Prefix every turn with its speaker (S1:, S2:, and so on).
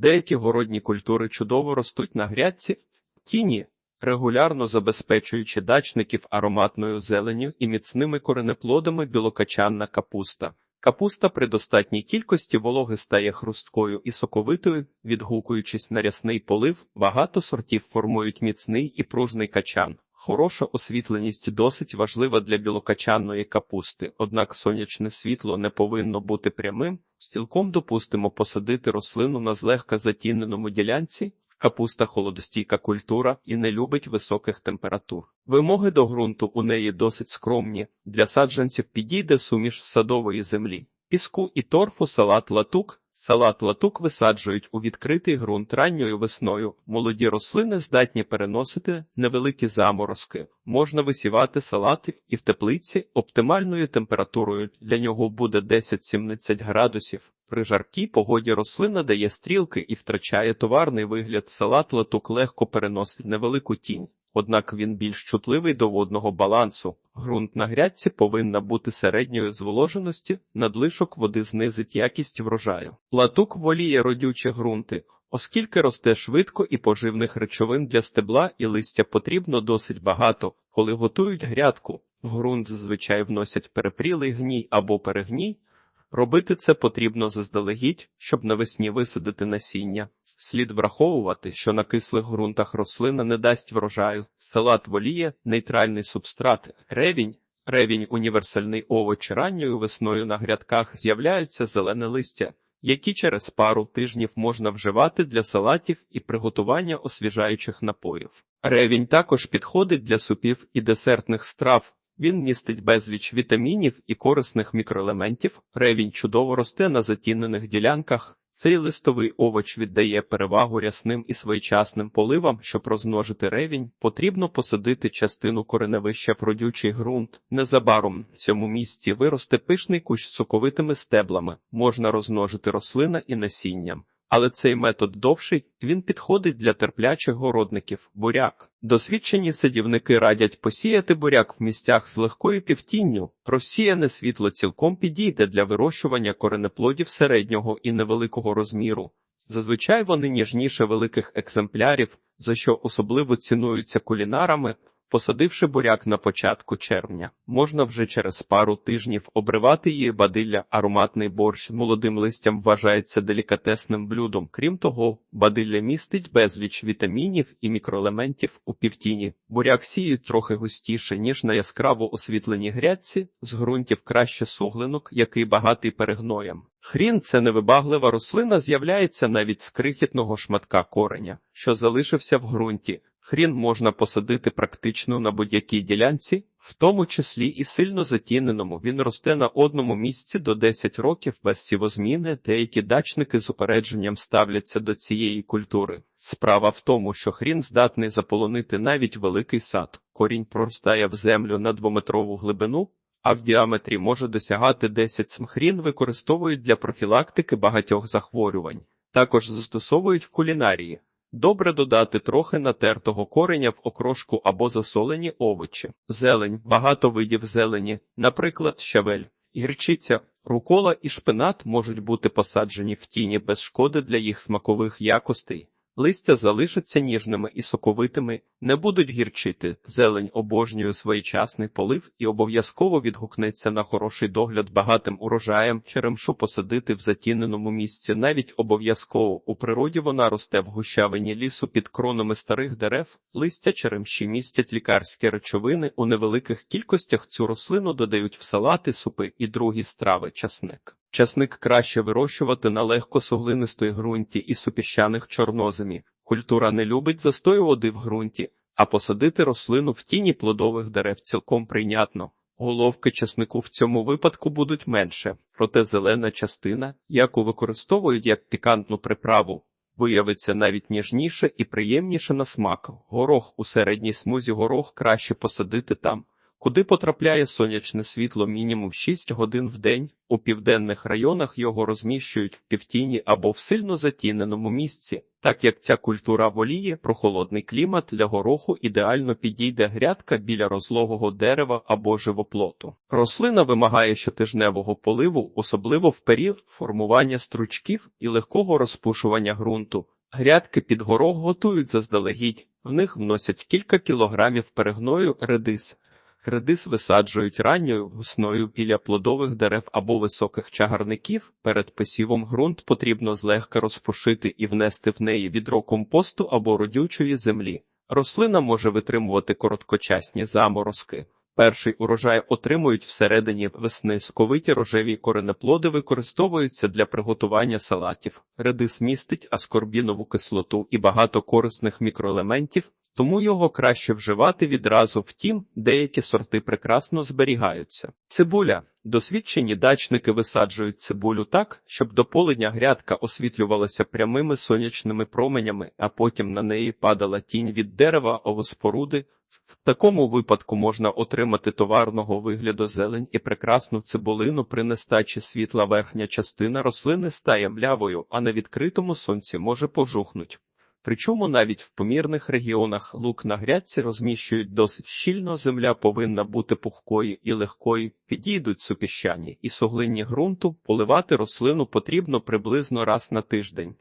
S1: Деякі городні культури чудово ростуть на грядці тіні, регулярно забезпечуючи дачників ароматною зеленю і міцними коренеплодами білокачанна капуста. Капуста при достатній кількості вологи стає хрусткою і соковитою, відгукуючись на рясний полив, багато сортів формують міцний і пружний качан. Хороша освітленість досить важлива для білокачанної капусти, однак сонячне світло не повинно бути прямим. Цілком допустимо посадити рослину на злегка затіненому ділянці. Капуста холодостійка культура і не любить високих температур. Вимоги до ґрунту у неї досить скромні. Для саджанців підійде суміш садової землі, піску і торфу салат латук. Салат латук висаджують у відкритий ґрунт ранньою весною. Молоді рослини здатні переносити невеликі заморозки. Можна висівати салати і в теплиці оптимальною температурою для нього буде 10-17 градусів. При жаркій погоді рослина дає стрілки і втрачає товарний вигляд. Салат латук легко переносить невелику тінь. Однак він більш чутливий до водного балансу. Ґрунт на грядці повинна бути середньої зволоженості, надлишок води знизить якість врожаю. Латук воліє родючі ґрунти, оскільки росте швидко і поживних речовин для стебла і листя потрібно досить багато, коли готують грядку. В ґрунт зазвичай вносять перепрілий гній або перегній. Робити це потрібно заздалегідь, щоб навесні висадити насіння. Слід враховувати, що на кислих ґрунтах рослина не дасть врожаю. Салат воліє, нейтральний субстрат, ревінь. Ревінь універсальний овоч ранньою весною на грядках з'являються зелене листя, які через пару тижнів можна вживати для салатів і приготування освіжаючих напоїв. Ревінь також підходить для супів і десертних страв. Він містить безліч вітамінів і корисних мікроелементів. Ревінь чудово росте на затінених ділянках. Цей листовий овоч віддає перевагу рясним і своєчасним поливам. Щоб розмножити ревінь, потрібно посадити частину кореневища в родючий ґрунт. Незабаром в цьому місці виросте пишний кущ з соковитими стеблами. Можна розмножити рослина і насінням. Але цей метод довший, він підходить для терплячих городників. Буряк. Досвідчені садівники радять посіяти буряк в місцях з легкою півтінню. Розсіяне світло цілком підійде для вирощування коренеплодів середнього і невеликого розміру. Зазвичай вони ніжніше великих екземплярів, за що особливо цінуються кулінарами. Посадивши буряк на початку червня, можна вже через пару тижнів обривати її бадилля. Ароматний борщ молодим листям вважається делікатесним блюдом. Крім того, бадилля містить безліч вітамінів і мікроелементів у півтіні. Буряк сіють трохи густіше, ніж на яскраво освітленій грядці, з ґрунтів краще суглинок, який багатий перегноєм. Хрін це невибаглива рослина з'являється навіть з крихітного шматка кореня, що залишився в ґрунті. Хрін можна посадити практично на будь-якій ділянці, в тому числі і сильно затіненому. Він росте на одному місці до 10 років без сівозміни. Деякі дачники з упередженням ставляться до цієї культури. Справа в тому, що хрін здатний заполонити навіть великий сад. Корінь проростає в землю на двометрову глибину. А в діаметрі може досягати 10 см. Хрін використовують для профілактики багатьох захворювань. Також застосовують в кулінарії. Добре додати трохи натертого кореня в окрошку або засолені овочі. Зелень, багато видів зелені, наприклад, щавель, гірчиця, рукола і шпинат можуть бути посаджені в тіні без шкоди для їх смакових якостей. Листя залишаться ніжними і соковитими, не будуть гірчити. Зелень обожнює своєчасний полив і обов'язково відгукнеться на хороший догляд багатим урожаєм, черемшу посадити в затіненому місці. Навіть обов'язково у природі вона росте в гущавині лісу під кронами старих дерев. Листя черемші містять лікарські речовини. У невеликих кількостях цю рослину додають в салати, супи і другі страви часник. Часник краще вирощувати на легко суглинистої ґрунті і супіщаних чорноземі. Культура не любить застою води в ґрунті, а посадити рослину в тіні плодових дерев цілком прийнятно. Головки часнику в цьому випадку будуть менше, проте зелена частина, яку використовують як пікантну приправу, виявиться навіть ніжніше і приємніше на смак. Горох у середній смузі горох краще посадити там, куди потрапляє сонячне світло мінімум 6 годин в день. У південних районах його розміщують в півтіні або в сильно затіненому місці. Так як ця культура воліє, прохолодний клімат для гороху ідеально підійде грядка біля розлогого дерева або живоплоту. Рослина вимагає щотижневого поливу, особливо в період формування стручків і легкого розпушування ґрунту. Грядки під горох готують заздалегідь, в них вносять кілька кілограмів перегною редис. Редис висаджують ранньою весною біля плодових дерев або високих чагарників. Перед посівом ґрунт потрібно злегка розпушити і внести в неї відро компосту або родючої землі. Рослина може витримувати короткочасні заморозки. Перший урожай отримують всередині весни. Соковиті рожеві коренеплоди використовуються для приготування салатів. Редис містить аскорбінову кислоту і багато корисних мікроелементів, тому його краще вживати відразу. Втім, деякі сорти прекрасно зберігаються. Цибуля. Досвідчені дачники висаджують цибулю так, щоб до полення грядка освітлювалася прямими сонячними променями, а потім на неї падала тінь від дерева або споруди. В такому випадку можна отримати товарного вигляду зелень і прекрасну цибулину при нестачі світла верхня частина рослини стає млявою, а на відкритому сонці може пожухнуть. Причому навіть в помірних регіонах лук на грядці розміщують досить щільно, земля повинна бути пухкою і легкою, підійдуть супіщані і суглинні ґрунту, поливати рослину потрібно приблизно раз на тиждень.